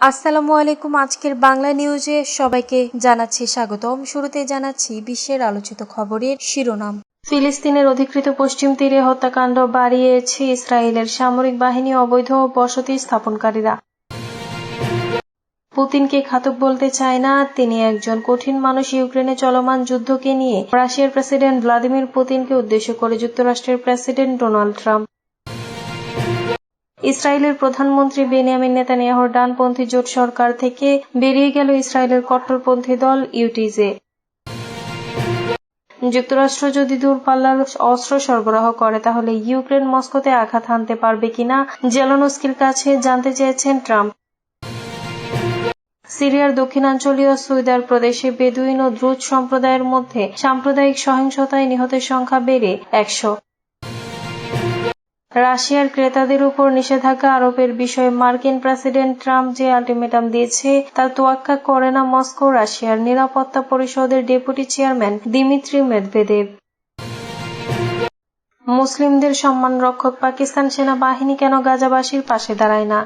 আসসালামু আলাইকুম। আজকের বাংলা নিউজে সবাইকে জানাচ্ছি স্বাগতম। শুরুতে জানাচ্ছি বিশ্বের আলোচিত খবরের শিরোনাম। ফিলিস্তিনের অধিকৃত পশ্চিম তীরে হত্যাকাণ্ড বাড়িয়েছে ইসরায়েলের সামরিক বাহিনী অবৈধ বসতি স্থাপনকারীরা। পুতিনকে ঘাতক বলতে চায় না। তিনি একজন কঠিন মানুষ ইউক্রেনে চলমান যুদ্ধকে নিয়ে রাশিয়ার প্রেসিডেন্ট ভ্লাদিমির পুতিনকে উদ্দেশ্য করে যুক্তরাষ্ট্রের প্রেসিডেন্ট ডোনাল্ড ট্রাম্প। ইসরায়েলের প্রধানমন্ত্রী বেনিয়ামিন নেতানিয়াহুর ডানপন্থী জোট সরকার থেকে বেরিয়ে গেল ইসরায়েলের কট্টরপন্থী দল ইউটিজে। যুক্তরাষ্ট্র যদি দূরপাল্লার অস্ত্র সরবরাহ করে, তাহলে ইউক্রেন মস্কোতে আঘাত হানতে পারবে কিনা জেলনস্কির কাছে জানতে চেয়েছেন ট্রাম্প। সিরিয়ার দক্ষিণাঞ্চলীয় সুইদার প্রদেশে বেদুইন ও দ্রুজ সম্প্রদায়ের মধ্যে সাম্প্রদায়িক সহিংসতায় নিহতের সংখ্যা বেড়ে একশো। রাশিয়ার ক্রেতাদের উপর নিষেধাজ্ঞা আরোপের বিষয়ে মার্কিন প্রেসিডেন্ট ট্রাম্প যে আলটিমেটাম দিয়েছে, তা তোয়াক্কা করে না মস্কো, রাশিয়ার নিরাপত্তা পরিষদের ডেপুটি চেয়ারম্যান দিমিত্রি মেদভেদেব। মুসলিমদের সম্মান রক্ষক পাকিস্তান সেনাবাহিনী কেন গাজাবাসীর পাশে দাঁড়ায় না?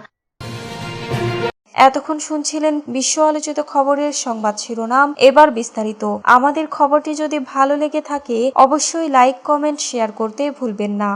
এতক্ষণ শুনছিলেন বিশ্ব আলোচিত খবরের সংবাদ শিরোনাম। এবার বিস্তারিত। আমাদের খবরটি যদি ভালো লেগে থাকে, অবশ্যই লাইক, কমেন্ট, শেয়ার করতে ভুলবেন না।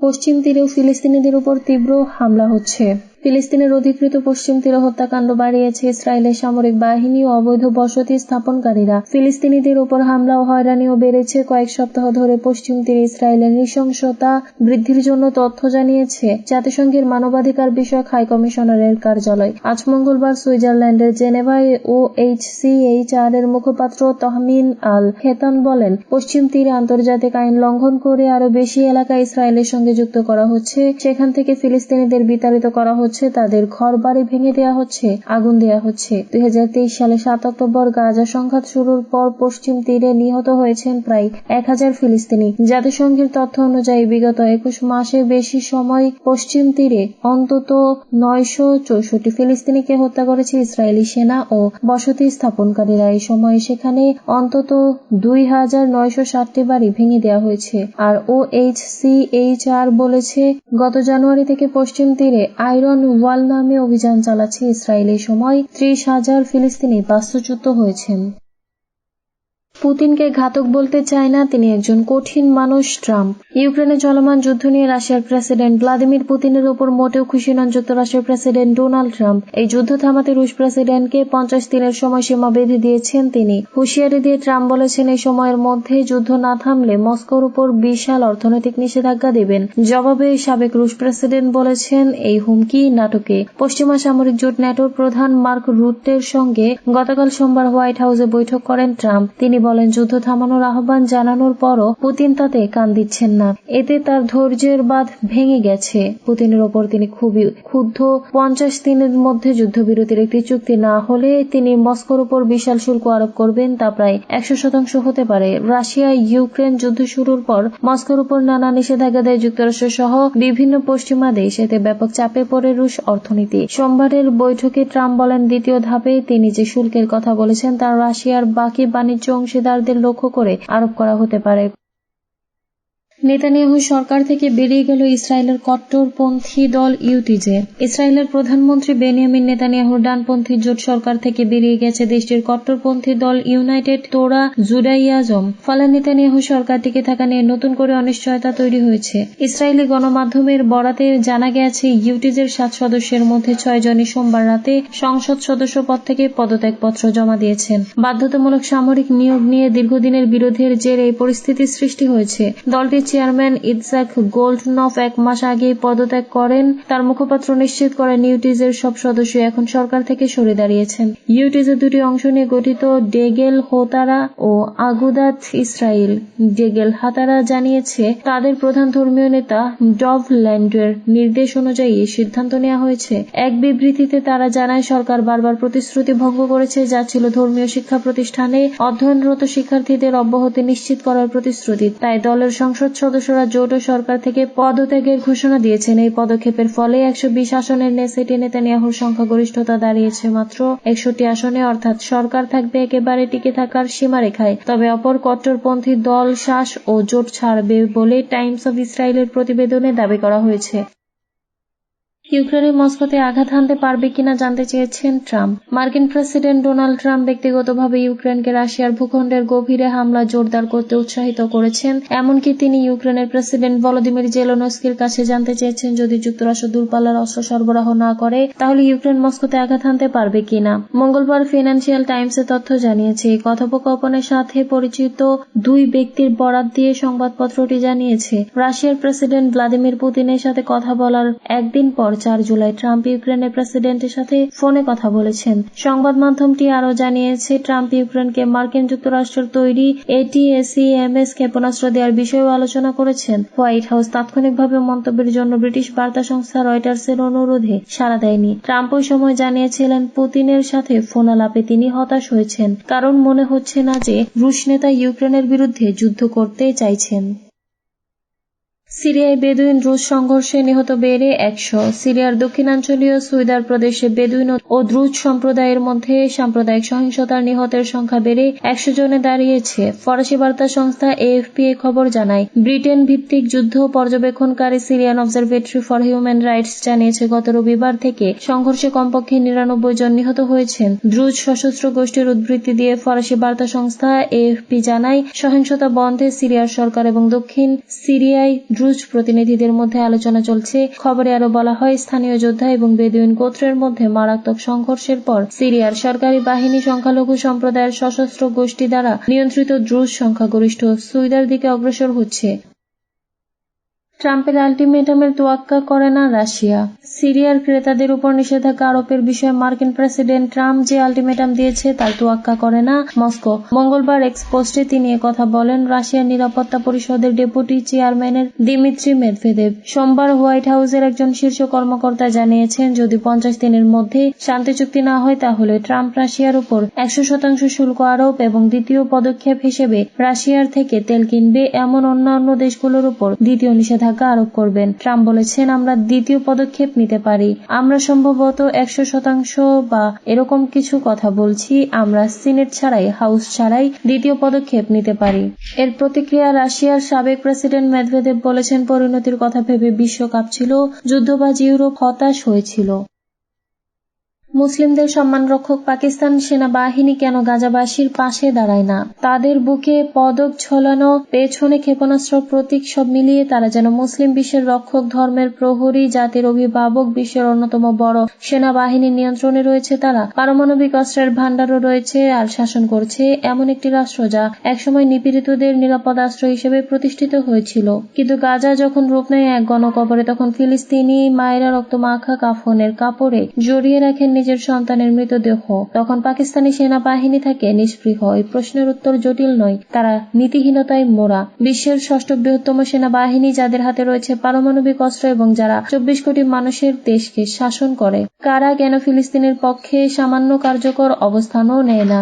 পশ্চিম তীরেও ফিলিস্তিনিদের উপর তীব্র হামলা হচ্ছে। ফিলিস্তিনের অধিকৃত পশ্চিম তীরে হত্যাকাণ্ড বাড়িয়েছে ইসরায়েলের সামরিক বাহিনী ও অবৈধ বসতি স্থাপনকারীরা। ফিলিস্তিনিদের উপর হামলা ও হয়রানিও বেড়েছে কয়েক সপ্তাহ ধরে পশ্চিম তীরে ইসরায়েলের নৃশংসতা বৃদ্ধির জন্য তথ্য জানিয়েছে জাতিসংঘের মানবাধিকার বিষয়ক হাই কমিশনারের কার্যালয়। আজ মঙ্গলবার সুইজারল্যান্ডের জেনেভায় O H C H R এর মুখপাত্র তহমিন আল খেতান বলেন, পশ্চিম তীরে আন্তর্জাতিক আইন লঙ্ঘন করে আরও বেশি এলাকা ইসরায়েলের সঙ্গে যুক্ত করা হচ্ছে, সেখান থেকে ফিলিস্তিনিদের বিতাড়িত করা হচ্ছে। তাদের ঘর বাড়ি ভেঙে দেওয়া হচ্ছে, আগুন দেওয়া হচ্ছে। দুই সালে সাত অক্টোবর গাজা সংঘাত শুরুর পর পশ্চিম তীরে নিহত হয়েছেন প্রায় এক হাজার ফিলিস্তিনি। জাতিসংঘের তথ্য অনুযায়ী, বিগত একুশ মাসে বেশি সময় পশ্চিম তীরে অন্তত নয়শো চৌষট্টি ফিলিস্তিনিকে হত্যা করেছে ইসরায়েলি সেনা ও বসতি স্থাপনকারীরা। এই সময় সেখানে অন্তত দুই হাজার নয়শো ষাটটি বাড়ি ভেঙে দেওয়া হয়েছে। আর O H C H R বলেছে, গত জানুয়ারি থেকে পশ্চিম তীরে আয়রন ওয়াল নামে অভিযান চালাচ্ছে ইসরায়েল। এই সময় ত্রিশ হাজার ফিলিস্তিনি বাস্তুচ্যুত হয়েছেন। পুতিনকে ঘাতক বলতে চায় না, তিনি একজন কঠিন মানুষ, ট্রাম্প। ইউক্রেনে চলমান যুদ্ধ নিয়ে রাশিয়ার প্রেসিডেন্ট ভ্লাদিমির পুতিনের উপর মোটেও খুশি নন যুক্তরাষ্ট্রের প্রেসিডেন্ট ডোনাল্ড ট্রাম্প। এই যুদ্ধ থামাতে রুশ প্রেসিডেন্টকে পঞ্চাশ দিনের সময়সীমা বেঁধে দিয়েছেন তিনি। হুঁশিয়ারি দিয়ে ট্রাম্প বলেছেন, এই সময়ের মধ্যে যুদ্ধ না থামলে মস্কোর উপর বিশাল অর্থনৈতিক নিষেধাজ্ঞা দেবেন। জবাবে সাবেক রুশ প্রেসিডেন্ট বলেছেন, এই হুমকি নাটকে। পশ্চিমা সামরিক জোট ন্যাটোর প্রধান মার্ক রুটের সঙ্গে গতকাল সোমবার হোয়াইট হাউসে বৈঠক করেন ট্রাম্প। তিনি বলেন যুদ্ধ থামানোর আহ্বান জানানোর পরও পুতিন তাতে কান দিচ্ছেন না। এতে তার ধৈর্যের বাঁধ ভেঙে গেছে। পুতিনের ওপর তিনি খুবই ক্ষুব্ধ। পঞ্চাশ দিনের মধ্যে যুদ্ধবিরতির একটি চুক্তি না হলে তিনি মস্কোর উপর বিশাল শুল্ক আরোপ করবেন, তা প্রায় একশো শতাংশ হতে পারে। রাশিয়া, ইউক্রেন যুদ্ধ শুরুর পর মস্কোর উপর নানা নিষেধাজ্ঞা দেয় যুক্তরাষ্ট্র সহ বিভিন্ন পশ্চিমা দেশ। এতে ব্যাপক চাপে পড়ে রুশ অর্থনীতি। সোমবারের বৈঠকে ট্রাম্প বলেন, দ্বিতীয় ধাপে তিনি যে শুল্কের কথা বলেছেন, তা রাশিয়ার বাকি বাণিজ্য অংশীদারদের লক্ষ্য করে আরোপ করা হতে পারে। নেতানিয়াহু সরকার থেকে বেরিয়ে গেল ইসরায়েলের কট্টরপন্থী দল ইউটিজে ইসরায়েলের প্রধানমন্ত্রী বেনিয়ামিন নেতানিয়াহুর ডানপন্থী জোট সরকার থেকে বেরিয়ে গেছে দেশটির কট্টরপন্থী দল ইউনাইটেড তোরা জুডাইয়াজম ফলে নেতানিয়াহু সরকার টিকে থাকা নিয়ে নতুন করে অনিশ্চয়তা তৈরি হয়েছে। ইসরায়েলি গণমাধ্যমের বরাতে জানা গেছে ইউটিজের সাত সদস্যের মধ্যে ছয় জনই সোমবার রাতে সংসদ সদস্য পদ থেকে পদত্যাগপত্র জমা দিয়েছেন। বাধ্যতামূলক সামরিক নিয়োগ নিয়ে দীর্ঘদিনের বিরোধের জের এই পরিস্থিতির সৃষ্টি হয়েছে। দলটির চেয়ারম্যান ইৎজাক গোল্ডনফ এক মাস আগেই পদত্যাগ করেন। তার মুখপাত্র নিশ্চিত করেন, ইউটিজের সব সদস্য এখন সরকার থেকে সরে দাঁড়িয়েছেন। ইউটিজের দুটি অংশ নিয়ে গঠিত ডেগেল হোতারা ও আগুদাত ইসরায়েল ডেগেল হাতারা জানিয়েছে, তাদের প্রধান ধর্মীয় নেতা ডভ ল্যান্ডের নির্দেশ অনুযায়ী সিদ্ধান্ত নেওয়া হয়েছে। এক বিবৃতিতে তারা জানায়, সরকার বারবার প্রতিশ্রুতি ভঙ্গ করেছে, যা ছিল ধর্মীয় শিক্ষা প্রতিষ্ঠানে অধ্যয়নরত শিক্ষার্থীদের অব্যাহতি নিশ্চিত করার প্রতিশ্রুতি। তাই দলের সংসদ সদস্যরা জোট ও সরকার থেকে পদত্যাগের ঘোষণা দিয়েছেন। এই পদক্ষেপের ফলে একশো বিশ আসনের নেসেটে নেতানিয়াহুর সংখ্যাগরিষ্ঠতা দাঁড়িয়েছে মাত্র একষট্টি আসনে, অর্থাৎ সরকার থাকবে একেবারে টিকে থাকার সীমারেখায়। তবে অপর কট্টরপন্থী দল শ্বাস ও জোট ছাড়বে বলে টাইমস অব ইসরায়েলের প্রতিবেদনে দাবি করা হয়েছে। ইউক্রেনের মস্কোতে আঘাত হানতে পারবে কিনা জানতে চেয়েছেন ট্রাম্প। মার্কিন প্রেসিডেন্ট ডোনাল্ড ট্রাম্প ব্যক্তিগতভাবে ইউক্রেনকে রাশিয়ার ভূখণ্ডের গভীরে হামলা জোরদার করতে উৎসাহিত করেছেন, এমনকি তিনি ইউক্রেনের প্রেসিডেন্ট ভলোদিমির জেলোনস্কির কাছে জানতে চেয়েছেন, যদি যুক্তরাষ্ট্র দূরপাল্লার অস্ত্র সরবরাহ না করে, তাহলে ইউক্রেন মস্কোতে আঘাত হানতে পারবে কিনা? মঙ্গলবার ফিনান্সিয়াল টাইমসে তথ্য জানিয়েছে, কথোপকথনের সাথে পরিচিত দুই ব্যক্তির বরাত দিয়ে সংবাদপত্রটি জানিয়েছে, রাশিয়ার প্রেসিডেন্ট ভ্লাদিমির পুতিনের সাথে কথা বলার একদিন পর চার জুলাই ট্রাম্প ইউক্রেনের প্রেসিডেন্টের সাথে ফোনে কথা বলেছেন। সংবাদ মাধ্যমটি আরও জানিয়েছে, ট্রাম্প ইউক্রেনকে মার্কিন যুক্তরাষ্ট্রের তৈরি এটিএসিএমএস ক্ষেপণাস্ত্র দেওয়ার বিষয়েও আলোচনা করেছেন। হোয়াইট হাউস তাৎক্ষণিকভাবে মন্তব্যের জন্য ব্রিটিশ বার্তা সংস্থা রয়টার্সের অনুরোধে সাড়া দেয়নি। ট্রাম্প ওই সময় জানিয়েছিলেন, পুতিনের সাথে ফোনালাপে তিনি হতাশ হয়েছেন, কারণ মনে হচ্ছে না যে রুশ নেতা ইউক্রেনের বিরুদ্ধে যুদ্ধ করতে চাইছেন। সিরিয়ায় বেদুইন রুশ সংঘর্ষে নিহত বেড়ে একশো। সিরিয়ার দক্ষিণাঞ্চলীয় সুইদার প্রদেশে বেদুইন ও দ্রুজ সম্প্রদায়ের মধ্যে সাম্প্রদায়িক সহিংসতার নিহতের সংখ্যা বেড়ে একশো জনে দাঁড়িয়েছে। ফরাসি বার্তা সংস্থা এএফপি এ খবর জানায়, ব্রিটেন ভিত্তিক যুদ্ধ পর্যবেক্ষণকারী Syrian observatory for human rights জানিয়েছে, গত রবিবার থেকে সংঘর্ষে কমপক্ষে নিরানব্বই জন নিহত হয়েছেন। দ্রুজ সশস্ত্র গোষ্ঠীর উদ্বৃত্তি দিয়ে ফরাসি বার্তা সংস্থা এএফপি জানায়, সহিংসতা বন্ধে সিরিয়ার সরকার এবং দক্ষিণ সিরিয়ায় দ্রুজ প্রতিনিধিদের মধ্যে আলোচনা চলছে। খবরে আরও বলা হয়, স্থানীয় যোদ্ধা এবং বেদুইন গোত্রের মধ্যে মারাত্মক সংঘর্ষের পর সিরিয়ার সরকারি বাহিনী সংখ্যালঘু সম্প্রদায়ের সশস্ত্র গোষ্ঠী দ্বারা নিয়ন্ত্রিত দ্রুজ সংখ্যাগরিষ্ঠ সুইদার দিকে অগ্রসর হচ্ছে। ট্রাম্পের আলটিমেটামের তোয়াক্কা করে না রাশিয়া। সিরিয়ার ক্রেতাদের উপর নিষেধাজ্ঞা আরোপের বিষয়ে মার্কিন প্রেসিডেন্ট ট্রাম্প যে আলটিমেটাম দিয়েছে, তার তোয়াক্কা করে না মস্কো। মঙ্গলবার এক্সপোস্টে তিনি কথা বলেন রাশিয়ার নিরাপত্তা পরিষদের ডেপুটি চেয়ারম্যানের দিমিত্রি মেদভেদেব সোমবার হোয়াইট হাউসের একজন শীর্ষ কর্মকর্তা জানিয়েছেন, যদি পঞ্চাশ দিনের মধ্যে শান্তি চুক্তি না হয়, তাহলে ট্রাম্প রাশিয়ার উপর একশো শতাংশ শুল্ক আরোপ এবং দ্বিতীয় পদক্ষেপ হিসেবে রাশিয়ার থেকে তেল কিনবে এমন অন্যান্য দেশগুলোর উপর দ্বিতীয় নিষেধাজ্ঞা নিষেধাজ্ঞা আরোপ করবেন। ট্রাম্প বলেছেন, আমরা দ্বিতীয় পদক্ষেপ নিতে পারি। আমরা সম্ভবত একশো শতাংশ বা এরকম কিছু কথা বলছি। আমরা সিনেট ছাড়াই, হাউস ছাড়াই দ্বিতীয় পদক্ষেপ নিতে পারি। এর প্রতিক্রিয়া রাশিয়ার সাবেক প্রেসিডেন্ট মেদভেদেব বলেছেন, পরিণতির কথা ভেবে বিশ্বকাপ ছিল, যুদ্ধবাজ ইউরোপ হতাশ হয়েছিল। মুসলিমদের সম্মান রক্ষক পাকিস্তান সেনাবাহিনী কেন গাজাবাসীর পাশে দাঁড়ায় না? তাদের বুকে পদক ছলানো, পেছনে ক্ষেপণাস্ত্র প্রতীক সব মিলিয়ে তারা যেন মুসলিম বিশ্বের রক্ষক, ধর্মের প্রহরী, জাতির অভিভাবক, বিশ্বের অন্যতম বড় সেনাবাহিনীর নিয়ন্ত্রণে রয়েছে তারা। পারমাণবিক অস্ত্রের ভান্ডারও রয়েছে আর শাসন করছে এমন একটি রাষ্ট্র যা একসময় নিপীড়িতদের নিরাপদাস্ত্র হিসেবে প্রতিষ্ঠিত হয়েছিল। কিন্তু গাজা যখন রূপ নেয় এক গণকবরে, তখন ফিলিস্তিনি মায়েরা রক্তমাখা কাফনের কাপড়ে জড়িয়ে রাখেন নিজের সন্তানের মৃতদেহ। তখন পাকিস্তানি সেনাবাহিনী থাকে নিষ্পৃহ। এই প্রশ্নের উত্তর জটিল নয়। তারা নীতিহীনতায় মোড়া। বিশ্বের ষষ্ঠ বৃহত্তম সেনাবাহিনী যাদের হাতে রয়েছে পারমাণবিক অস্ত্র এবং যারা চব্বিশ কোটি মানুষের দেশকে শাসন করে, কারা কেন ফিলিস্তিনের পক্ষে সামান্য কার্যকর অবস্থানও নেয় না?